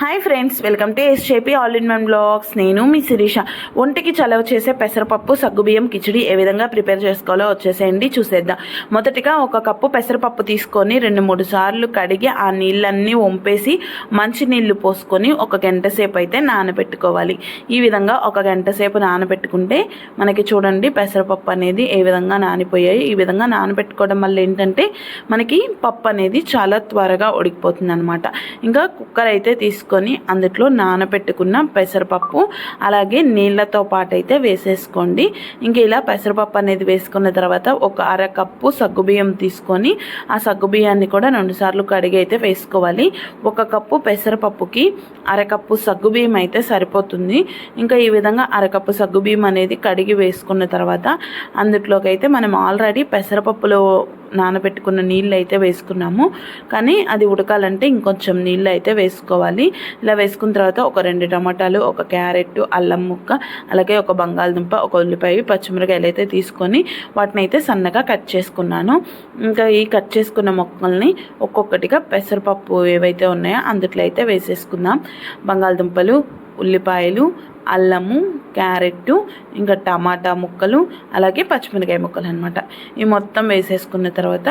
Hi friends welcome to SJP all in one blogs నేను మీ శిరీష. ఒంటికి చలవ చేసే పెసరపప్పు సగ్గుబియ్యం కిచిడి ఏ విధంగా ప్రిపేర్ చేసుకోవాలో వచ్చేసేయండి చూసేద్దాం. మొదటిగా ఒక కప్పు పెసరపప్పు తీసుకొని రెండు మూడు సార్లు కడిగి ఆ నీళ్ళన్నీ వంపేసి మంచి నీళ్ళు పోసుకొని ఒక గంట సేపు అయితే నానబెట్టుకోవాలి. ఈ విధంగా ఒక గంట సేపు నానబెట్టుకుంటే మనకి చూడండి పెసరపప్పు అనేది ఏ విధంగా నానిపోయాయి. ఈ విధంగా నానబెట్టుకోవడం వల్ల ఏంటంటే మనకి పప్పు అనేది చాలా త్వరగా ఉడికిపోతుంది అనమాట ఇంకా కుక్కర్ అయితే తీసుకొని అందులో నానబెట్టుకున్న పెసరపప్పు అలాగే నీళ్ళతో పాటు అయితే వేసేసుకోండి. ఇంక ఇలా పెసరపప్పు అనేది వేసుకున్న తర్వాత ఒక అర కప్పు సగ్గుబియ్యం తీసుకొని ఆ సగ్గుబియ్యాన్ని కూడా రెండు సార్లు కడిగి అయితే వేసుకోవాలి. ఒక కప్పు పెసరపప్పుకి అరకప్పు సగ్గుబియ్యం అయితే సరిపోతుంది. ఇంకా ఈ విధంగా అరకప్పు సగ్గుబియ్యం అనేది కడిగి వేసుకున్న తర్వాత అందులోకి అయితే మనం ఆల్రెడీ పెసరపప్పులో నానబెట్టుకున్న నీళ్ళు అయితే వేసుకున్నాము. కానీ అది ఉడకాలంటే ఇంకొంచెం నీళ్ళు అయితే వేసుకోవాలి. ఇలా వేసుకున్న తర్వాత ఒక రెండు టమాటాలు ఒక క్యారెట్ అల్లం ముక్క అలాగే ఒక బంగాళదుంప ఒక ఉల్లిపాయ పచ్చిమిరకాయలు అయితే తీసుకొని వాటిని అయితే సన్నగా కట్ చేసుకున్నాను. ఇంకా ఈ కట్ చేసుకున్న మొక్కల్ని ఒక్కొక్కటిగా పెసరపప్పు ఏవైతే ఉన్నాయో అందుట్లో అయితే వేసేసుకుందాం. బంగాళదుంపలు ఉల్లిపాయలు అల్లము క్యారెట్ ఇంకా టమాటా ముక్కలు అలాగే పచ్చిమిరకాయ ముక్కలు అనమాట ఈ మొత్తం వేసేసుకున్న తర్వాత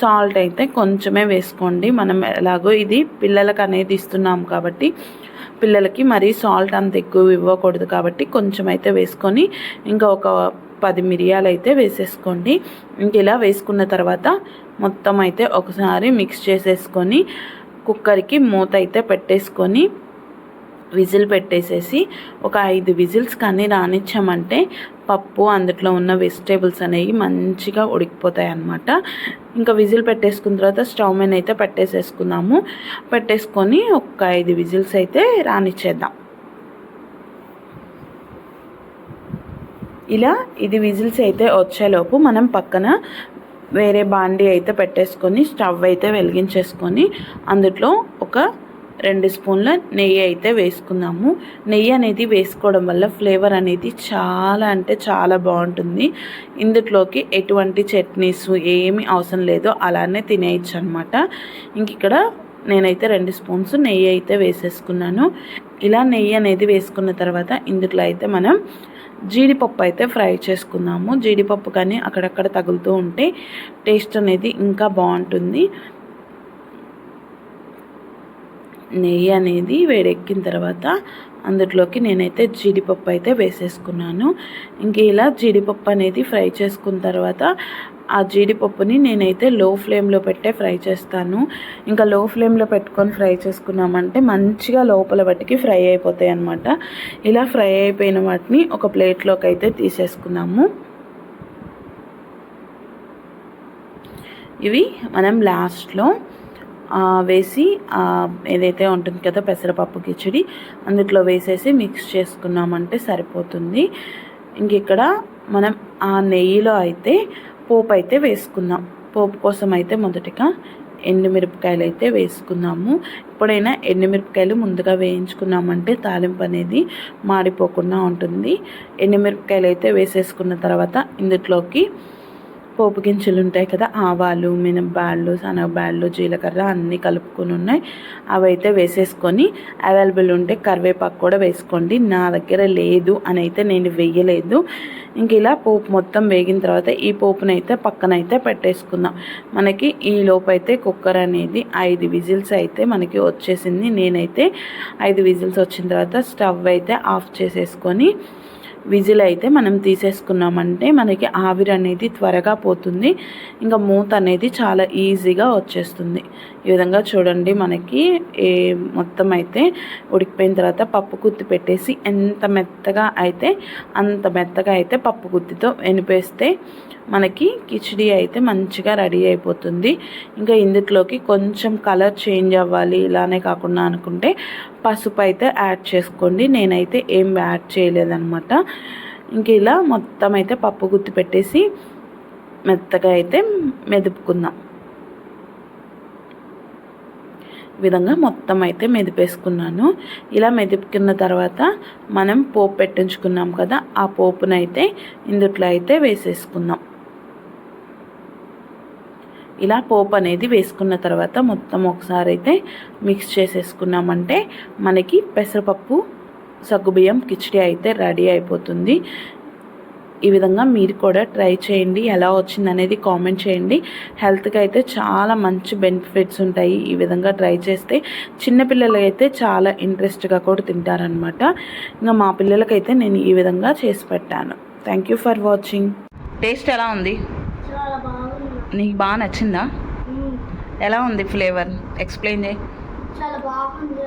సాల్ట్ అయితే కొంచెమే వేసుకోండి. మనం ఎలాగో ఇది పిల్లలకు అనేది ఇస్తున్నాం కాబట్టి పిల్లలకి మరీ సాల్ట్ అంత ఎక్కువ ఇవ్వకూడదు కాబట్టి కొంచెం అయితే వేసుకొని ఇంకా ఒక పది మిరియాలు అయితే వేసేసుకోండి. ఇంక ఇలా వేసుకున్న తర్వాత మొత్తం అయితే ఒకసారి మిక్స్ చేసేసుకొని కుక్కర్కి మూత అయితే పెట్టేసుకొని విజిల్ పెట్టేసేసి ఒక ఐదు విజిల్స్ కానీ రానిచ్చామంటే పప్పు అందులో ఉన్న వెజిటేబుల్స్ అనేవి మంచిగా ఉడికిపోతాయి అన్నమాట. ఇంకా విజిల్ పెట్టేసుకున్న తర్వాత స్టవ్ మీద అయితే పెట్టేసేసుకుందాము. పెట్టేసుకొని ఒక ఐదు విజిల్స్ అయితే రానిచ్చేద్దాం. ఇలా ఇది విజిల్స్ అయితే వచ్చేలోపు మనం పక్కన వేరే బాండీ అయితే పెట్టేసుకొని స్టవ్ అయితే వెలిగించేసుకొని అందులో ఒక రెండు స్పూన్ల నెయ్యి అయితే వేసుకున్నాము. నెయ్యి అనేది వేసుకోవడం వల్ల ఫ్లేవర్ అనేది చాలా అంటే చాలా బాగుంటుంది. ఇందులోకి ఎటువంటి చట్నీస్ ఏమీ అవసరం లేదో. అలానే తినేయచ్చు అనమాట ఇంక ఇక్కడ నేనైతే రెండు స్పూన్స్ నెయ్యి అయితే వేసేసుకున్నాను. ఇలా నెయ్యి అనేది వేసుకున్న తర్వాత ఇందులో అయితే మనం జీడిపప్పు అయితే ఫ్రై చేసుకున్నాము జీడిపప్పు కానీ అక్కడక్కడ తగులుతూ ఉంటే టేస్ట్ అనేది ఇంకా బాగుంటుంది. నెయ్యి అనేది వేడెక్కిన తర్వాత అందులోకి నేనైతే జీడిపప్పు అయితే వేసేసుకున్నాను. ఇంక ఇలా జీడిపప్పు అనేది ఫ్రై చేసుకున్న తర్వాత ఆ జీడిపప్పుని నేనైతే లో ఫ్లేమ్లో పెట్టే ఫ్రై చేస్తాను. ఇంకా లో ఫ్లేమ్లో పెట్టుకొని ఫ్రై చేసుకున్నామంటే మంచిగా లోపల వాటికి ఫ్రై అయిపోతాయి అన్నమాట. ఇలా ఫ్రై అయిపోయిన వాటిని ఒక ప్లేట్లోకి అయితే తీసేసుకున్నాము ఇవి మనం లాస్ట్లో వేసి ఏదైతే ఉంటుంది కదా పెసరపప్పు కిచడి అందులో వేసేసి మిక్స్ చేసుకున్నామంటే సరిపోతుంది. ఇంక ఇక్కడ మనం ఆ నెయ్యిలో అయితే పోపు అయితే వేసుకుందాం. పోపు కోసం అయితే మొదటిగా ఎండుమిరపకాయలు అయితే వేసుకున్నాము. ఎప్పుడైనా ఎండుమిరపకాయలు ముందుగా వేయించుకున్నామంటే తాలింపు అనేది మాడిపోకుండా ఉంటుంది. ఎండుమిరపకాయలు అయితే వేసేసుకున్న తర్వాత ఇందులోకి పోపు గింజలు ఉంటాయి కదా ఆవాలు మినప్పాళ్ళు శనగబాళ్ళు జీలకర్ర అన్నీ కలుపుకొని ఉన్నాయి. అవి అయితే వేసేసుకొని అవైలబుల్ ఉంటే కరివేపాకు కూడా వేసుకోండి. నా దగ్గర లేదు అని అయితే నేను వేయలేదు. ఇంక ఇలా పోపు మొత్తం వేగిన తర్వాత ఈ పోపునైతే పక్కనైతే పెట్టేసుకుందాం. మనకి ఈ లోపైతే అయితే కుక్కర్ అనేది ఐదు విజిల్స్ అయితే మనకి వచ్చేసింది. నేనైతే ఐదు విజిల్స్ వచ్చిన తర్వాత స్టవ్ అయితే ఆఫ్ చేసేసుకొని విజిల్ అయితే మనం తీసేసుకున్నామంటే మనకి ఆవిరి అనేది త్వరగా పోతుంది. ఇంకా మూత అనేది చాలా ఈజీగా వచ్చేస్తుంది. ఈ విధంగా చూడండి మనకి ఏ మొత్తం అయితే ఉడికిపోయిన తర్వాత పప్పు గుత్తి పెట్టేసి ఎంత మెత్తగా అయితే అంత మెత్తగా అయితే పప్పు గుత్తితో వెనిపేస్తే మనకి కిచిడి అయితే మంచిగా రెడీ అయిపోతుంది. ఇంకా ఇందులోకి కొంచెం కలర్ చేంజ్ అవ్వాలి ఇలానే కాకుండా అనుకుంటే పసుపు అయితే యాడ్ చేసుకోండి. నేనైతే ఏం యాడ్ చేయలేదన్నమాట. ఇంక ఇలా మొత్తం అయితే పప్పు గుత్తి పెట్టేసి మెత్తగా అయితే మెదుపుకుందాం. విధంగా మొత్తం అయితే మెదిపేసుకున్నాను. ఇలా మెదిపుకున్న తర్వాత మనం పోపు పెట్టించుకున్నాం కదా ఆ పోపునైతే ఇందుట్లో అయితే వేసేసుకుందాం. ఇలా పోపు అనేది వేసుకున్న తర్వాత మొత్తం ఒకసారి అయితే మిక్స్ చేసేసుకున్నామంటే మనకి పెసరపప్పు సగ్గుబియ్యం కిచడీ అయితే రెడీ అయిపోతుంది. ఈ విధంగా మీరు కూడా ట్రై చేయండి. ఎలా వచ్చింది అనేది కామెంట్ చేయండి. హెల్త్కి అయితే చాలా మంచి బెనిఫిట్స్ ఉంటాయి ఈ విధంగా ట్రై చేస్తే. చిన్నపిల్లలు అయితే చాలా ఇంట్రెస్ట్గా కూడా తింటారనమాట ఇంకా మా పిల్లలకైతే నేను ఈ విధంగా చేసి పెట్టాను. Thank you for watching taste ఎలా ఉంది? నీకు బాగా నచ్చిందా. ఎలా ఉంది ఫ్లేవర్? ఎక్స్ప్లెయిన్ చేయి. చాలా బాగుంది